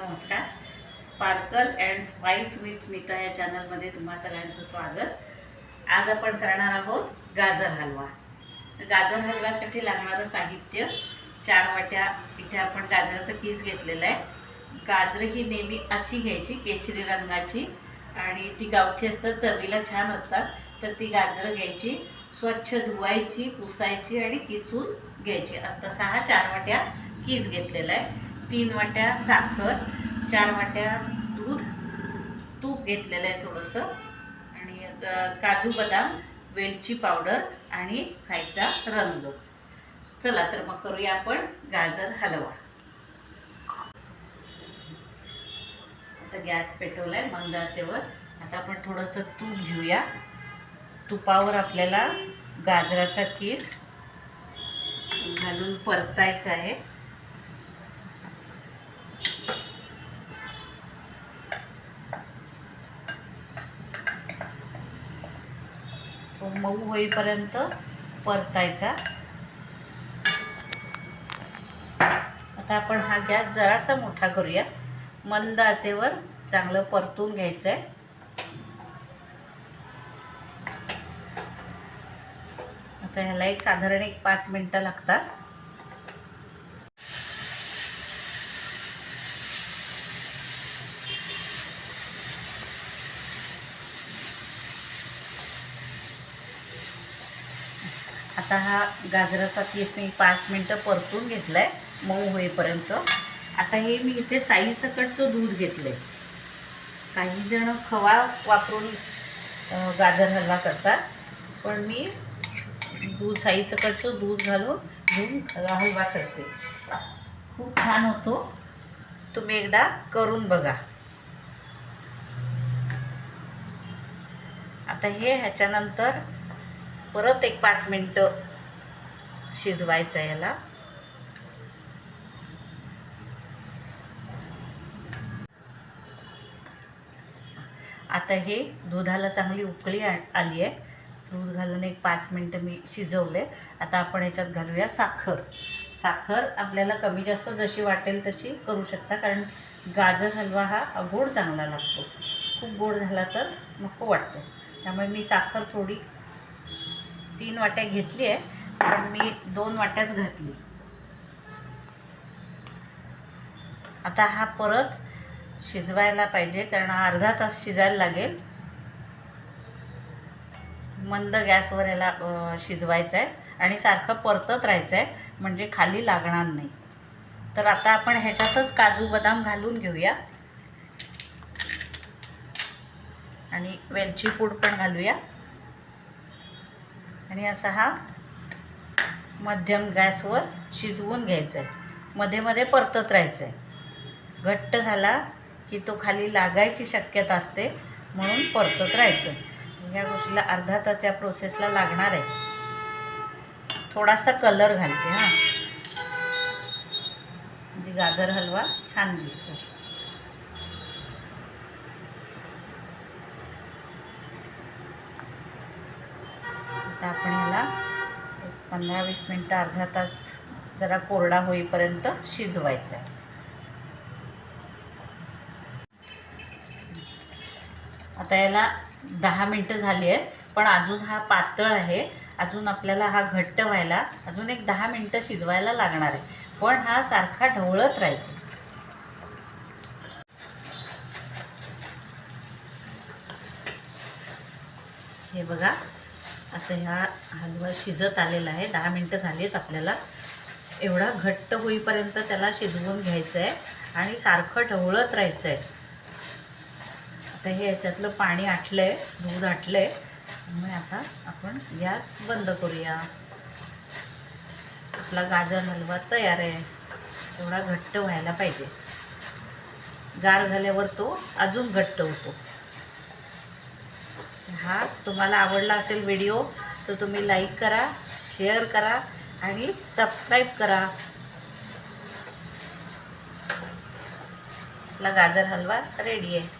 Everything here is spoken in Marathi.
नमस्कार. Sparkle and spice with Smita या चॅनलमध्ये तुम्हा सगळ्यांचं स्वागत. आज आपण करणार आहोत गाजर हलवा. तर गाजर हलव्यासाठी लागणारं साहित्य चार वाट्या इथे आपण गाजराचं किस घेतलेलं आहे. गाजर ही नेहमी अशी घ्यायची केशरी रंगाची आणि ती गावठी असतात चवीला छान असतात. तर ती गाजरं घ्यायची स्वच्छ धुवायची पुसायची आणि किसून घ्यायची. असता सहा चार वाट्या किस घेतलेला आहे. तीन वाट्या साखर चार वाट्या दूध तूप घेतलेलं आहे थोडंसं. आणि काजू बदाम वेलची पावडर आणि खायचा रंग. चला तर मग करूया आपण गाजर हलवा. आता गॅस पेटवलाय मंद आता आपण थोडंसं तूप घेऊया. तुपावर आपल्याला गाजराचा केस घालून परतायचा आहे. मऊ होईपर्यंत परतायचा. आता आपण हा गॅस जरासा मोठा करूया. मंद आचेवर चांगलं परतून घ्यायचं आहे आता ह्याला एक साधारण एक पाच मिनटं लागतात. आता हा गाजराचा पीस मी पाच मिनटं परतून घेतला आहे मऊ होईपर्यंत. आता हे मी इथे साईसकटचं दूध घेतलं आहे काही जण खवा वापरून गाजर हलवा करतात पण मी दूध साईसकटचं दूध घालून घेऊन हलवा करते. खूप छान होतो. तुम्ही एकदा करून बघा. आता हे ह्याच्यानंतर परत एक पाच मिनटं शिजवायचं आहे याला. आता हे दुधाला चांगली उकळी आ- आली आहे. दूध घालून एक पाच मिनटं मी शिजवले. आता आपण याच्यात घालूया साखर. साखर आपल्याला कमी जास्त जशी वाटेल तशी करू शकता कारण गाजर हलवा हा गोड चांगला लागतो. खूप गोड झाला तर नको वाटतो. त्यामुळे मी साखर थोडी तीन वाट्या घेतली आहे पण मी दोन वाट्याच घातली. आता हा परत शिजवायला पाहिजे कारण अर्धा तास शिजायला लागेल. मंद गॅसवर याला शिजवायचं आहे आणि सारखं परतत राहायचं आहे म्हणजे खाली लागणार नाही. तर आता आपण ह्याच्यातच काजू बदाम घालून घेऊया. आणि वेलची पूड पण घालूया. आणि असा हा मध्यम गॅसवर शिजवून घ्यायचा आहे मध्ये मध्ये परतत राहायचं आहे घट्ट झाला की तो खाली लागायची शक्यता असते म्हणून परतत राहायचं ह्या गोष्टीला अर्धा तास या प्रोसेसला लागणार आहे. थोडासा कलर घालते हां. म्हणजे गाजर हलवा छान दिसतो. आता आपण ह्याला पंधरा वीस मिनटं अर्धा तास जरा कोरडा होईपर्यंत शिजवायचा आहे. आता याला दहा मिनटं झाली आहेत पण अजून हा पातळ आहे. अजून आपल्याला हा घट्ट व्हायला अजून एक दहा मिनटं शिजवायला लागणार आहे. पण हा सारखा ढवळत राहायचा हे बघा आता ह्या हलवा शिजत आलेला आहे. दहा मिनटं झालीत आहेत आपल्याला. एवढा घट्ट होईपर्यंत त्याला शिजवून घ्यायचं आहे आणि सारखं ढवळत राहायचं आहे आता हे याच्यातलं पाणी आटलं आहे दूध आटलं आहे त्यामुळे आता आपण गॅस बंद करूया. आपला गाजर हलवा तयार आहे. एवढा घट्ट व्हायला पाहिजे. गार झाल्यावर तो अजून घट्ट होतो. हा तुम्हाला आवडला असेल व्हिडिओ तर तुम्ही लाईक करा शेअर करा आणि सबस्क्राईब करा. आपला गाजर हलवा रेडी आहे.